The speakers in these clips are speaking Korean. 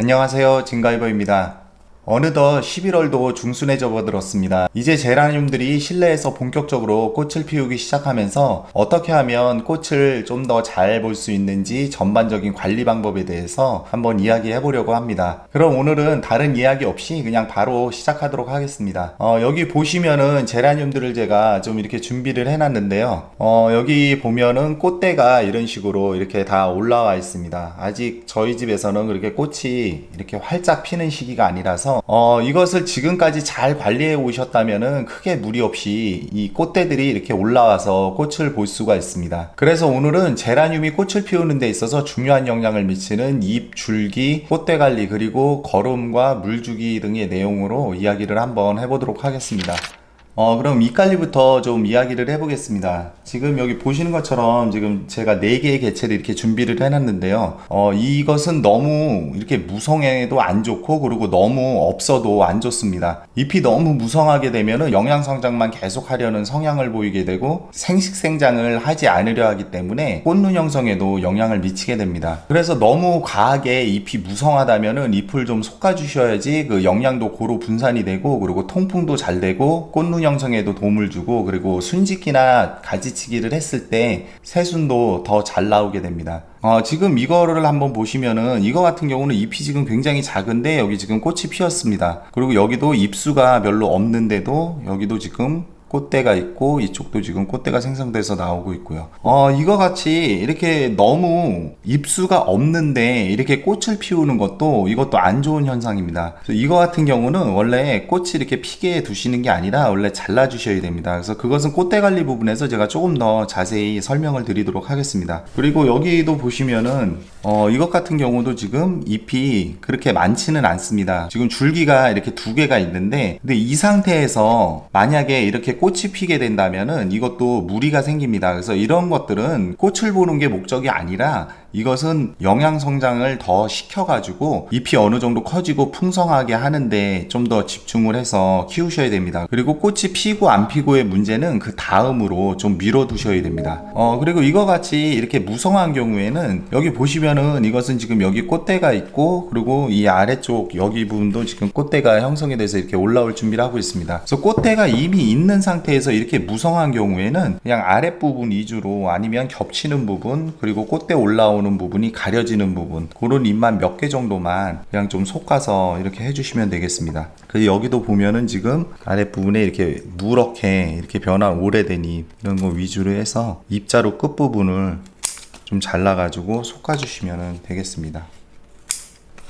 안녕하세요. 진가이버입니다. 어느덧 11월도 중순에 접어들었습니다. 이제 제라늄들이 실내에서 본격적으로 꽃을 피우기 시작하면서 어떻게 하면 꽃을 좀 더 잘 볼 수 있는지 전반적인 관리 방법에 대해서 한번 이야기해 보려고 합니다. 그럼 오늘은 다른 이야기 없이 그냥 바로 시작하도록 하겠습니다. 어, 여기 보시면은 제라늄들을 제가 좀 이렇게 준비를 해놨는데요. 어, 여기 보면은 꽃대가 이런 식으로 이렇게 다 올라와 있습니다. 아직 저희 집에서는 그렇게 꽃이 이렇게 활짝 피는 시기가 아니라서 어, 이것을 지금까지 잘 관리해 오셨다면은 크게 무리 없이 이 꽃대들이 이렇게 올라와서 꽃을 볼 수가 있습니다. 그래서 오늘은 제라늄이 꽃을 피우는 데 있어서 중요한 영향을 미치는 잎, 줄기, 꽃대 관리 그리고 거름과 물 주기 등의 내용으로 이야기를 한번 해보도록 하겠습니다. 어, 그럼 이깔리부터 좀 이야기를 해보겠습니다. 지금 여기 보시는 것처럼 지금 제가 4개의 개체를 이렇게 준비를 해놨는데요. 어, 이것은 너무 이렇게 무성해도 안 좋고, 그리고 너무 없어도 안 좋습니다. 잎이 너무 무성하게 되면은 영양성장만 계속 하려는 성향을 보이게 되고, 생식생장을 하지 않으려 하기 때문에 꽃눈 형성에도 영향을 미치게 됩니다. 그래서 너무 과하게 잎이 무성하다면은 잎을 좀 솎아주셔야지 그 영양도 고루 분산이 되고, 그리고 통풍도 잘 되고, 꽃눈 형성에도 도움을 주고 그리고 순짓기나 가지치기를 했을 때 새순도 더 잘 나오게 됩니다. 어, 지금 이거를 한번 보시면은 이거 같은 경우는 잎이 지금 굉장히 작은데 여기 지금 꽃이 피었습니다. 그리고 여기도 잎수가 별로 없는데도 여기도 지금 꽃대가 있고 이쪽도 지금 꽃대가 생성돼서 나오고 있고요. 어, 이거 같이 이렇게 너무 잎수가 없는데 이렇게 꽃을 피우는 것도 이것도 안 좋은 현상입니다. 이거 같은 경우는 원래 꽃이 이렇게 피게 두시는 게 아니라 원래 잘라 주셔야 됩니다. 그래서 그것은 꽃대 관리 부분에서 제가 조금 더 자세히 설명을 드리도록 하겠습니다. 그리고 여기도 보시면은 어, 이것 같은 경우도 지금 잎이 그렇게 많지는 않습니다. 지금 줄기가 이렇게 두 개가 있는데 근데 이 상태에서 만약에 이렇게 꽃이 피게 된다면은 이것도 무리가 생깁니다. 그래서 이런 것들은 꽃을 보는 게 목적이 아니라 이것은 영양 성장을 더 시켜가지고 잎이 어느 정도 커지고 풍성하게 하는데 좀 더 집중을 해서 키우셔야 됩니다. 그리고 꽃이 피고 안 피고의 문제는 그 다음으로 좀 밀어두셔야 됩니다. 어, 그리고 이거 같이 이렇게 무성한 경우에는 여기 보시면은 이것은 지금 여기 꽃대가 있고 그리고 이 아래쪽 여기 부분도 지금 꽃대가 형성이 돼서 이렇게 올라올 준비를 하고 있습니다. 그래서 꽃대가 이미 있는 상태에서 이렇게 무성한 경우에는 그냥 아랫부분 위주로 아니면 겹치는 부분 그리고 꽃대 올라 오는 부분이 가려지는 부분 그런 잎만 몇 개 정도만 그냥 좀 솎아서 이렇게 해주시면 되겠습니다. 그래서 여기도 보면은 지금 아랫부분에 이렇게 누렇게 이렇게 변한 오래된 잎 이런 거 위주로 해서 입자로 끝부분을 좀 잘라가지고 솎아주시면 되겠습니다.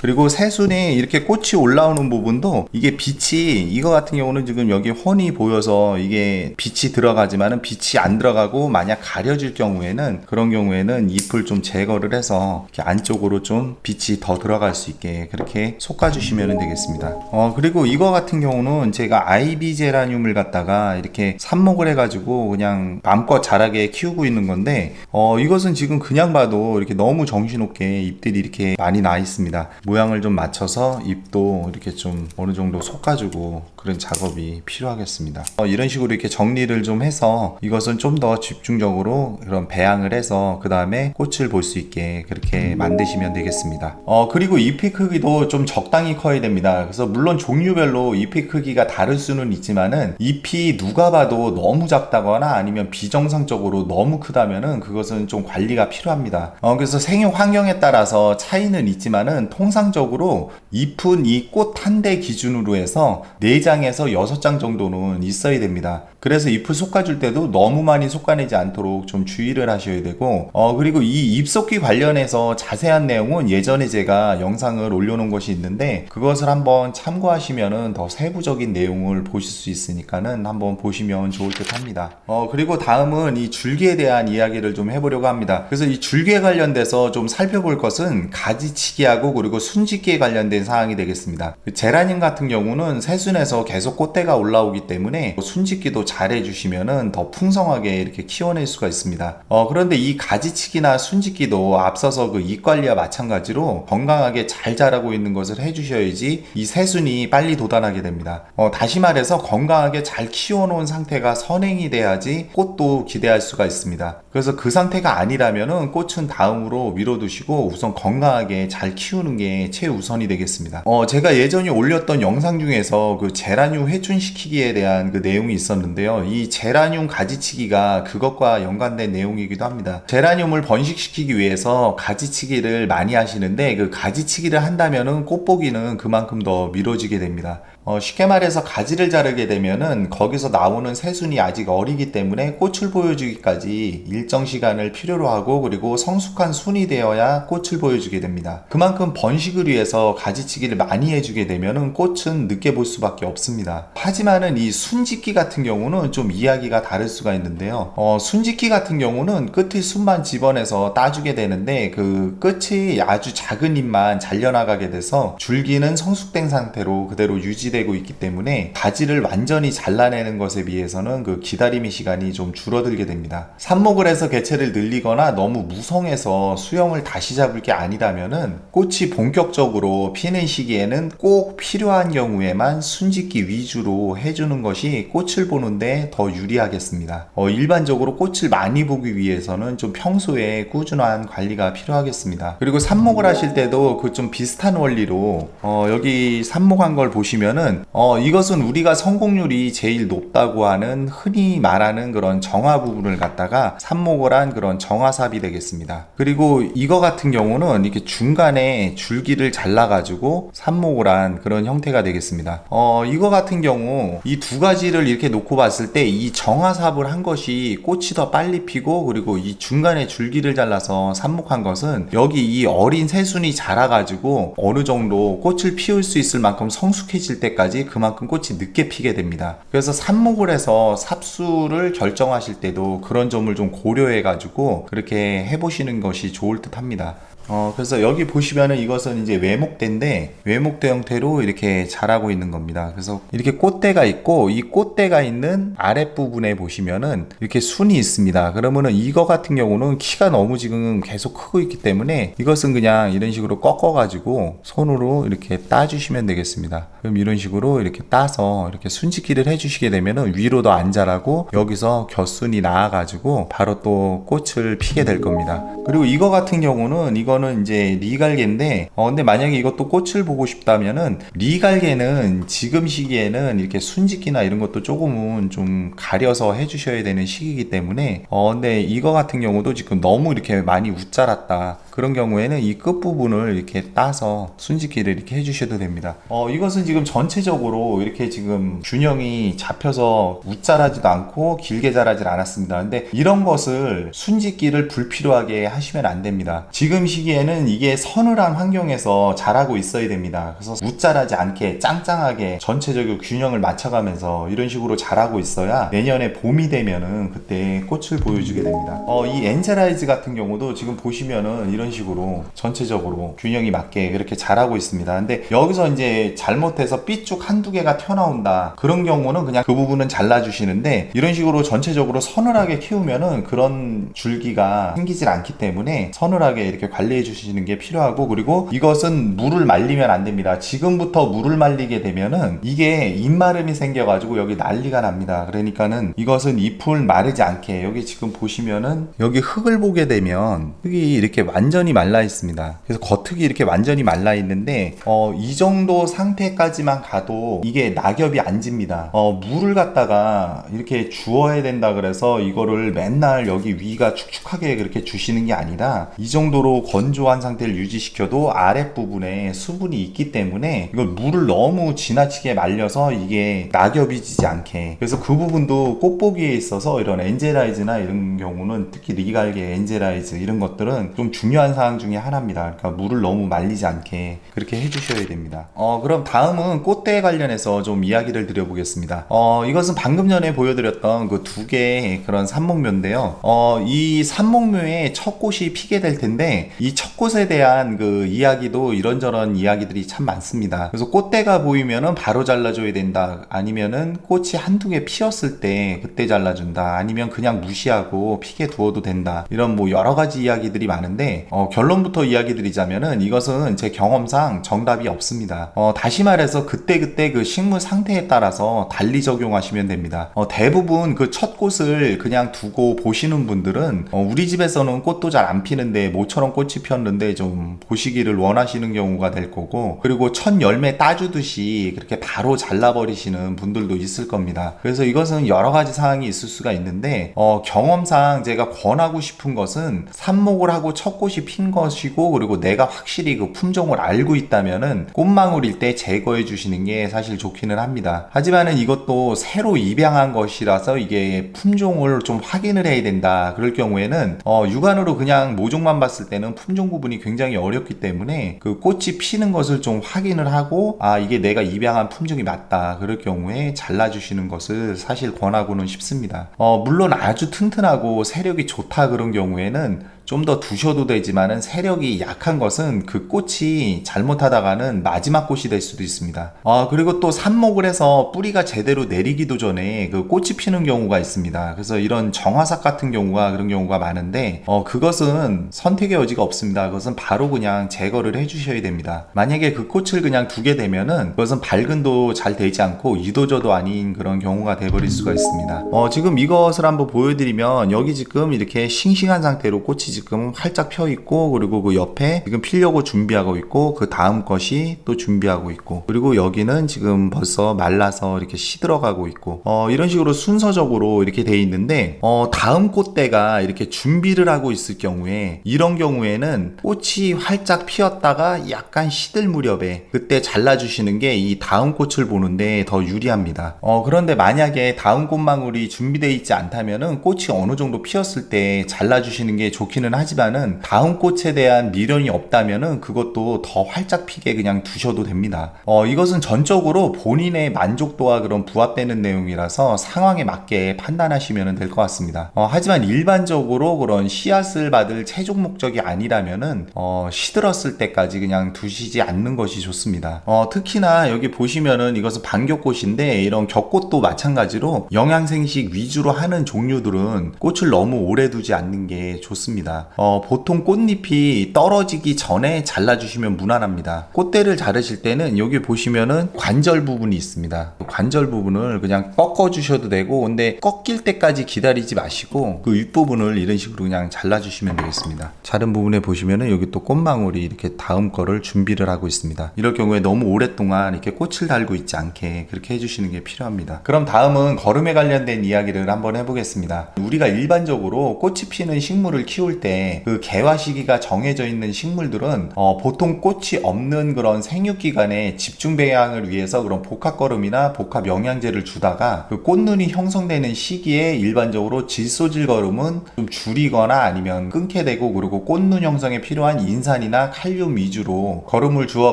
그리고 새순이 이렇게 꽃이 올라오는 부분도 이게 빛이 이거 같은 경우는 지금 여기 훤히 보여서 이게 빛이 들어가지만은 빛이 안 들어가고 만약 가려질 경우에는 그런 경우에는 잎을 좀 제거를 해서 이렇게 안쪽으로 좀 빛이 더 들어갈 수 있게 그렇게 솎아 주시면 되겠습니다. 어 그리고 이거 같은 경우는 제가 아이비 제라늄을 갖다가 이렇게 삽목을 해가지고 그냥 마음껏 자라게 키우고 있는 건데 어 이것은 지금 그냥 봐도 이렇게 너무 정신없게 잎들이 이렇게 많이 나 있습니다. 모양을 좀 맞춰서 잎도 이렇게 좀 어느 정도 솎아주고 그런 작업이 필요하겠습니다. 어, 이런 식으로 이렇게 정리를 좀 해서 이것은 좀 더 집중적으로 그런 배양을 해서 그 다음에 꽃을 볼 수 있게 그렇게 만드시면 되겠습니다. 어, 그리고 잎의 크기도 좀 적당히 커야 됩니다. 그래서 물론 종류별로 잎의 크기가 다를 수는 있지만은 잎이 누가 봐도 너무 작다거나 아니면 비정상적으로 너무 크다면은 그것은 좀 관리가 필요합니다. 어, 그래서 생육 환경에 따라서 차이는 있지만은 통상적으로 잎은 이 꽃 한 대 기준으로 해서 4장 에서 6장 정도는 있어야 됩니다. 그래서 잎을 솎아줄 때도 너무 많이 솎아내지 않도록 좀 주의를 하셔야 되고 어 그리고 이 잎솎기 관련해서 자세한 내용은 예전에 제가 영상을 올려놓은 것이 있는데 그것을 한번 참고하시면은 더 세부적인 내용을 보실 수 있으니까는 한번 보시면 좋을 듯 합니다. 어 그리고 다음은 이 줄기에 대한 이야기를 좀 해보려고 합니다. 그래서 이 줄기에 관련돼서 좀 살펴볼 것은 가지치기하고 그리고 순짓기에 관련된 사항이 되겠습니다. 그 제라늄 같은 경우는 새순에서 계속 꽃대가 올라오기 때문에 순짓기도 잘 해주시면은 더 풍성하게 이렇게 키워낼 수가 있습니다. 어, 그런데 이 가지치기나 순짓기도 앞서서 그 잎 관리와 마찬가지로 건강하게 잘 자라고 있는 것을 해주셔야지 이 새순이 빨리 돋아나게 됩니다. 어, 다시 말해서 건강하게 잘 키워놓은 상태가 선행이 돼야지 꽃도 기대할 수가 있습니다. 그래서 그 상태가 아니라면은 꽃은 다음으로 밀어두시고 우선 건강하게 잘 키우는 게게 최우선이 되겠습니다. 어, 제가 예전에 올렸던 영상 중에서 그 제 라늄 회춘시키기에 대한 그 내용이 있었는데요. 이 제라늄 가지치기가 그것과 연관된 내용이기도 합니다. 제라늄을 번식시키기 위해서 가지치기를 많이 하시는데 그 가지치기를 한다면은 꽃보기는 그만큼 더 미뤄지게 됩니다. 어, 쉽게 말해서 가지를 자르게 되면은 거기서 나오는 새순이 아직 어리기 때문에 꽃을 보여주기까지 일정 시간을 필요로 하고 그리고 성숙한 순이 되어야 꽃을 보여주게 됩니다. 그만큼 번식을 위해서 가지치기를 많이 해주게 되면은 꽃은 늦게 볼 수밖에 없습니다. 하지만은 이 순짓기 같은 경우는 좀 이야기가 다를 수가 있는데요. 어, 순짓기 같은 경우는 끝에 순만 집어내서 따주게 되는데 그 끝이 아주 작은 잎만 잘려나가게 돼서 줄기는 성숙된 상태로 그대로 유지되 되고 있기 때문에 가지를 완전히 잘라내는 것에 비해서는 그 기다림의 시간이 좀 줄어들게 됩니다. 삽목을 해서 개체를 늘리거나 너무 무성해서 수영을 다시 잡을 게 아니라면은 꽃이 본격적으로 피는 시기에는 꼭 필요한 경우에만 순짓기 위주로 해주는 것이 꽃을 보는데 더 유리하겠습니다. 어, 일반적으로 꽃을 많이 보기 위해서는 좀 평소에 꾸준한 관리가 필요하겠습니다. 그리고 삽목을 하실 때도 그 좀 비슷한 원리로 어, 여기 삽목한 걸 보시면은 어, 이것은 우리가 성공률이 제일 높다고 하는 흔히 말하는 그런 정화 부분을 갖다가 삽목을 한 그런 정화삽이 되겠습니다. 그리고 이거 같은 경우는 이렇게 중간에 줄기를 잘라가지고 삽목을 한 그런 형태가 되겠습니다. 어, 이거 같은 경우 이 두 가지를 이렇게 놓고 봤을 때 이 정화삽을 한 것이 꽃이 더 빨리 피고 그리고 이 중간에 줄기를 잘라서 삽목한 것은 여기 이 어린 새순이 자라가지고 어느 정도 꽃을 피울 수 있을 만큼 성숙해질 때 까지 그만큼 꽃이 늦게 피게 됩니다. 그래서 삽목을 해서 삽수를 결정하실 때도 그런 점을 좀 고려해 가지고 그렇게 해보시는 것이 좋을 듯 합니다. 어, 그래서 여기 보시면은 이것은 이제 외목대인데, 외목대 형태로 이렇게 자라고 있는 겁니다. 그래서 이렇게 꽃대가 있고, 이 꽃대가 있는 아랫부분에 보시면은 이렇게 순이 있습니다. 그러면은 이거 같은 경우는 키가 너무 지금 계속 크고 있기 때문에 이것은 그냥 이런 식으로 꺾어 가지고 손으로 이렇게 따 주시면 되겠습니다. 그럼 이런 식으로 이렇게 따서 이렇게 순짓기를 해 주시게 되면은 위로 더안 자라고 여기서 곁순이 나와 가지고 바로 또 꽃을 피게 될 겁니다. 그리고 이거 같은 경우는 이거 이 거는 이제 리갈게인데 어 근데 만약에 이것도 꽃을 보고 싶다면은 리갈게는 지금 시기에는 이렇게 순짓기나 이런 것도 조금은 좀 가려서 해주셔야 되는 시기이기 때문에 어 근데 이거 같은 경우도 지금 너무 이렇게 많이 웃자랐다 그런 경우에는 이 끝부분을 이렇게 따서 순짓기를 이렇게 해주셔도 됩니다. 어, 이것은 지금 전체적으로 이렇게 지금 균형이 잡혀서 웃자라지도 않고 길게 자라질 않았습니다. 근데 이런 것을 순짓기를 불필요하게 하시면 안 됩니다. 지금 시기에는 이게 서늘한 환경에서 자라고 있어야 됩니다. 그래서 웃자라지 않게 짱짱하게 전체적으로 균형을 맞춰가면서 이런 식으로 자라고 있어야 내년에 봄이 되면은 그때 꽃을 보여주게 됩니다. 어, 이 엔젤라이즈 같은 경우도 지금 보시면은 이런 이런 식으로 전체적으로 균형이 맞게 그렇게 잘하고 있습니다. 근데 여기서 이제 잘못해서 삐쭉 한두 개가 튀어나온다. 그런 경우는 그냥 그 부분은 잘라주시는데 이런 식으로 전체적으로 서늘하게 키우면은 그런 줄기가 생기질 않기 때문에 서늘하게 이렇게 관리해 주시는 게 필요하고 그리고 이것은 물을 말리면 안 됩니다. 지금부터 물을 말리게 되면은 이게 입마름이 생겨가지고 여기 난리가 납니다. 그러니까는 이것은 잎을 마르지 않게 여기 지금 보시면은 여기 흙을 보게 되면 흙이 이렇게 완전 완전히 말라 있습니다. 그래서 겉흙이 이렇게 완전히 말라 있는데 어, 이 정도 상태까지만 가도 이게 낙엽이 안 집니다. 어, 물을 갖다가 이렇게 주어야 된다 그래서 이거를 맨날 여기 위가 축축하게 그렇게 주시는 게 아니라 이 정도로 건조한 상태를 유지시켜도 아랫부분에 수분이 있기 때문에 이걸 물을 너무 지나치게 말려서 이게 낙엽이 지지 않게 그래서 그 부분도 꽃보기에 있어서 이런 엔젤라이즈나 이런 경우는 특히 리갈게 엔젤라이즈 이런 것들은 좀 중요한 중요한 사항 중에 하나입니다. 그러니까 물을 너무 말리지 않게 그렇게 해주셔야 됩니다. 어, 그럼 다음은 꽃대 관련해서 좀 이야기를 드려보겠습니다. 어, 이것은 방금 전에 보여드렸던 그 두 개의 그런 산목묘인데요. 어, 이 산목묘에 첫 꽃이 피게 될 텐데 이 첫 꽃에 대한 그 이야기도 이런저런 이야기들이 참 많습니다. 그래서 꽃대가 보이면은 바로 잘라줘야 된다. 아니면은 꽃이 한두 개 피었을 때 그때 잘라준다. 아니면 그냥 무시하고 피게 두어도 된다. 이런 뭐 여러 가지 이야기들이 많은데 어, 결론부터 이야기 드리자면은 이것은 제 경험상 정답이 없습니다. 어, 다시 말해서 그때그때 그 식물 상태에 따라서 달리 적용하시면 됩니다. 어, 대부분 그 첫 꽃을 그냥 두고 보시는 분들은 어, 우리 집에서는 꽃도 잘 안 피는데 모처럼 꽃이 피었는데 좀 보시기를 원하시는 경우가 될 거고 그리고 첫 열매 따주듯이 그렇게 바로 잘라버리시는 분들도 있을 겁니다. 그래서 이것은 여러 가지 상황이 있을 수가 있는데 어, 경험상 제가 권하고 싶은 것은 삽목을 하고 첫 꽃이 핀 것이고 그리고 내가 확실히 그 품종을 알고 있다면은 꽃망울일 때 제거해 주시는 게 사실 좋기는 합니다. 하지만은 이것도 새로 입양한 것이라서 이게 품종을 좀 확인을 해야 된다. 그럴 경우에는 어, 육안으로 그냥 모종만 봤을 때는 품종 구분이 굉장히 어렵기 때문에 그 꽃이 피는 것을 좀 확인을 하고 아 이게 내가 입양한 품종이 맞다. 그럴 경우에 잘라주시는 것을 사실 권하고는 싶습니다. 어, 물론 아주 튼튼하고 세력이 좋다 그런 경우에는 좀 더 두셔도 되지만은 세력이 약한 것은 그 꽃이 잘못하다가는 마지막 꽃이 될 수도 있습니다. 아, 그리고 또 삽목을 해서 뿌리가 제대로 내리기도 전에 그 꽃이 피는 경우가 있습니다. 그래서 이런 정화삭 같은 경우가 그런 경우가 많은데, 어, 그것은 선택의 여지가 없습니다. 그것은 바로 그냥 제거를 해주셔야 됩니다. 만약에 그 꽃을 그냥 두게 되면은 그것은 발근도 잘 되지 않고 이도저도 아닌 그런 경우가 돼버릴 수가 있습니다. 어, 지금 이것을 한번 보여드리면 여기 지금 이렇게 싱싱한 상태로 꽃이 지금 활짝 펴 있고 그리고 그 옆에 지금 피려고 준비하고 있고 그 다음 것이 또 준비하고 있고 그리고 여기는 지금 벌써 말라서 이렇게 시들어가고 있고 어, 이런 식으로 순서적으로 이렇게 돼 있는데 어, 다음 꽃대가 이렇게 준비를 하고 있을 경우에 이런 경우에는 꽃이 활짝 피었다가 약간 시들 무렵에 그때 잘라주시는 게 이 다음 꽃을 보는데 더 유리합니다. 어, 그런데 만약에 다음 꽃망울이 준비되어 있지 않다면은 꽃이 어느 정도 피었을 때 잘라주시는 게 좋기는 하지만은 다음 꽃에 대한 미련이 없다면은 그것도 더 활짝 피게 그냥 두셔도 됩니다. 어, 이것은 전적으로 본인의 만족도와 그런 부합되는 내용이라서 상황에 맞게 판단하시면 될 것 같습니다. 어, 하지만 일반적으로 그런 씨앗을 받을 최종 목적이 아니라면은 어, 시들었을 때까지 그냥 두시지 않는 것이 좋습니다. 어, 특히나 여기 보시면은 이것은 반격꽃인데 이런 격꽃도 마찬가지로 영양생식 위주로 하는 종류들은 꽃을 너무 오래 두지 않는 게 좋습니다. 어, 보통 꽃잎이 떨어지기 전에 잘라주시면 무난합니다. 꽃대를 자르실 때는 여기 보시면은 관절 부분이 있습니다. 관절 부분을 그냥 꺾어 주셔도 되고 근데 꺾일 때까지 기다리지 마시고 그 윗부분을 이런 식으로 그냥 잘라주시면 되겠습니다. 자른 부분에 보시면은 여기 또 꽃망울이 이렇게 다음 거를 준비를 하고 있습니다. 이럴 경우에 너무 오랫동안 이렇게 꽃을 달고 있지 않게 그렇게 해주시는 게 필요합니다. 그럼 다음은 거름에 관련된 이야기를 한번 해보겠습니다. 우리가 일반적으로 꽃이 피는 식물을 키울 때 그 개화 시기가 정해져 있는 식물들은 어, 보통 꽃이 없는 그런 생육 기간에 집중 배양을 위해서 그런 복합 거름이나 복합 영양제를 주다가 그 꽃눈이 형성되는 시기에 일반적으로 질소질 거름은 좀 줄이거나 아니면 끊게 되고 그리고 꽃눈 형성에 필요한 인산이나 칼륨 위주로 거름을 주어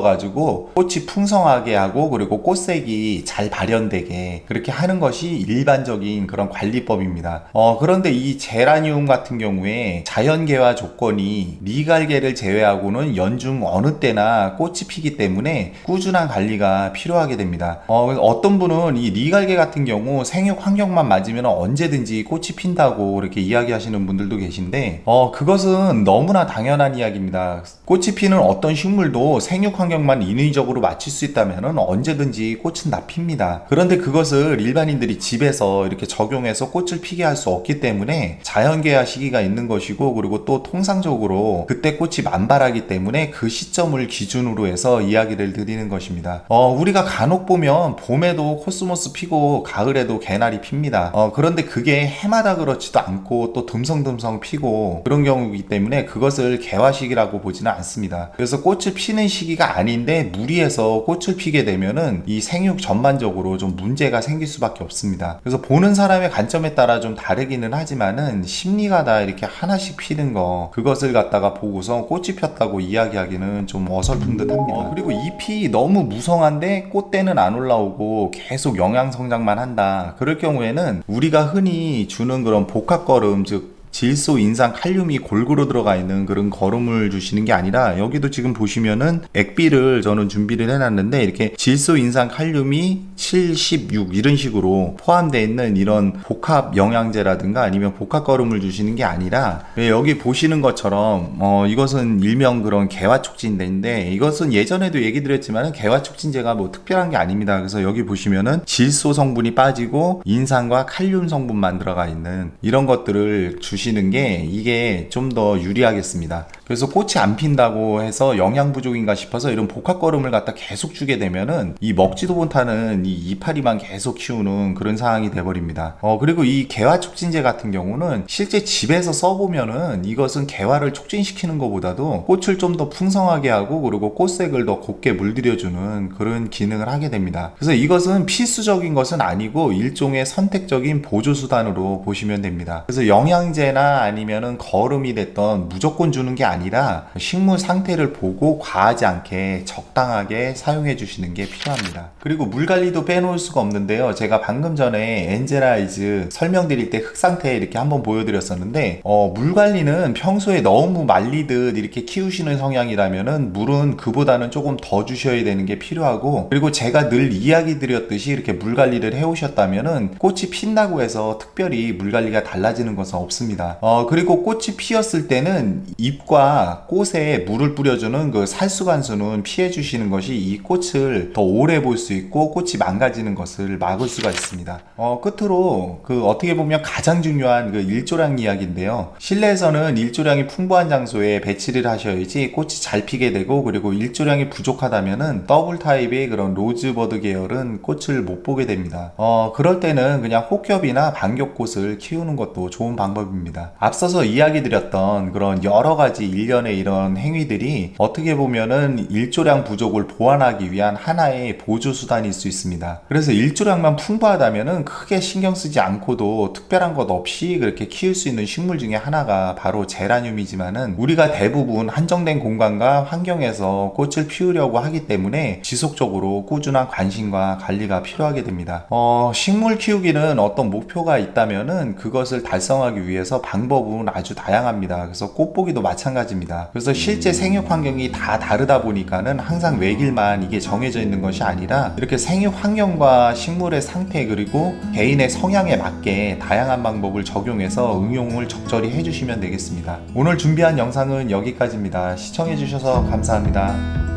가지고 꽃이 풍성하게 하고 그리고 꽃색이 잘 발현되게 그렇게 하는 것이 일반적인 그런 관리법입니다. 어, 그런데 이 제라늄 같은 경우에 자연 개화 조건이 리갈계를 제외하고는 연중 어느 때나 꽃이 피기 때문에 꾸준한 관리가 필요하게 됩니다. 어, 어떤 분은 이 리갈계 같은 경우 생육 환경만 맞으면 언제든지 꽃이 핀다고 이렇게 이야기하시는 분들도 계신데, 어, 그것은 너무나 당연한 이야기입니다. 꽃이 피는 어떤 식물도 생육 환경만 인위적으로 맞출 수 있다면 언제든지 꽃은 다 핍니다. 그런데 그것을 일반인들이 집에서 이렇게 적용해서 꽃을 피게 할 수 없기 때문에 자연개화 시기가 있는 것이고, 그리고 또 통상적으로 그때 꽃이 만발하기 때문에 그 시점을 기준으로 해서 이야기를 드리는 것입니다. 어, 우리가 간혹 보면 봄에도 코스모스 피고 가을에도 개나리 핍니다. 어, 그런데 그게 해마다 그렇지도 않고 또 듬성듬성 피고 그런 경우이기 때문에 그것을 개화식이라고 보지는 않습니다. 그래서 꽃을 피는 시기가 아닌데 무리해서 꽃을 피게 되면은 이 생육 전반적으로 좀 문제가 생길 수밖에 없습니다. 그래서 보는 사람의 관점에 따라 좀 다르기는 하지만은 심리가 다 이렇게 하나씩 피는 거 그것을 갖다가 보고서 꽃이 폈다고 이야기하기는 좀 어설픈 듯합니다. 어, 그리고 잎이 너무 무성한데 꽃대는 안 올라오고 계속 영양 성장만 한다. 그럴 경우에는 우리가 흔히 주는 그런 복합 거름 즉 질소, 인산, 칼륨이 골고루 들어가 있는 그런 거름을 주시는 게 아니라 여기도 지금 보시면은 액비를 저는 준비를 해놨는데 이렇게 질소, 인산, 칼륨이 76 이런 식으로 포함되어 있는 이런 복합 영양제라든가 아니면 복합 거름을 주시는 게 아니라 예, 여기 보시는 것처럼 어, 이것은 일명 그런 개화 촉진제인데 이것은 예전에도 얘기 드렸지만 개화 촉진제가 뭐 특별한 게 아닙니다. 그래서 여기 보시면은 질소 성분이 빠지고 인산과 칼륨 성분만 들어가 있는 이런 것들을 주시 는 게 이게 좀 더 유리하겠습니다. 그래서 꽃이 안 핀다고 해서 영양 부족인가 싶어서 이런 복합 거름을 갖다 계속 주게 되면은 이 먹지도 못하는 이 이파리만 계속 키우는 그런 상황이 돼버립니다. 어 그리고 이 개화 촉진제 같은 경우는 실제 집에서 써보면은 이것은 개화를 촉진시키는 것보다도 꽃을 좀 더 풍성하게 하고 그리고 꽃색을 더 곱게 물들여주는 그런 기능을 하게 됩니다. 그래서 이것은 필수적인 것은 아니고 일종의 선택적인 보조 수단으로 보시면 됩니다. 그래서 영양제나 아니면은 거름이 됐던 무조건 주는 게 아니 라 식물 상태를 보고 과하지 않게 적당하게 사용해 주시는 게 필요합니다. 그리고 물 관리도 빼놓을 수가 없는데요. 제가 방금 전에 엔젤라이즈 설명드릴 때 흙 상태 이렇게 한번 보여드렸었는데 어, 물 관리는 평소에 너무 말리듯 이렇게 키우시는 성향이라면은 물은 그보다는 조금 더 주셔야 되는 게 필요하고 그리고 제가 늘 이야기 드렸듯이 이렇게 물 관리를 해오셨다면은 꽃이 핀다고 해서 특별히 물 관리가 달라지는 것은 없습니다. 어, 그리고 꽃이 피었을 때는 잎과 꽃에 물을 뿌려주는 그 살수관수는 피해 주시는 것이 이 꽃을 더 오래 볼 수 있고 꽃이 망가지는 것을 막을 수가 있습니다. 어, 끝으로 그 어떻게 보면 가장 중요한 그 일조량 이야기인데요. 실내에서는 일조량이 풍부한 장소에 배치를 하셔야지 꽃이 잘 피게 되고 그리고 일조량이 부족하다면은 더블 타입의 그런 로즈버드 계열은 꽃을 못 보게 됩니다. 어, 그럴 때는 그냥 혹겹이나 반겹꽃을 키우는 것도 좋은 방법입니다. 앞서서 이야기 드렸던 그런 여러 가지 일련의 이런 행위들이 어떻게 보면은 일조량 부족을 보완하기 위한 하나의 보조 수단일 수 있습니다. 그래서 일조량만 풍부하다면은 크게 신경 쓰지 않고도 특별한 것 없이 그렇게 키울 수 있는 식물 중에 하나가 바로 제라늄이지만은 우리가 대부분 한정된 공간과 환경에서 꽃을 피우려고 하기 때문에 지속적으로 꾸준한 관심과 관리가 필요하게 됩니다. 어, 식물 키우기는 어떤 목표가 있다면은 그것을 달성하기 위해서 방법은 아주 다양합니다. 그래서 꽃보기도 마찬가지입니다. 그래서 실제 생육 환경이 다 다르다 보니까는 항상 외길만 이게 정해져 있는 것이 아니라 이렇게 생육 환경과 식물의 상태 그리고 개인의 성향에 맞게 다양한 방법을 적용해서 응용을 적절히 해주시면 되겠습니다. 오늘 준비한 영상은 여기까지입니다. 시청해주셔서 감사합니다.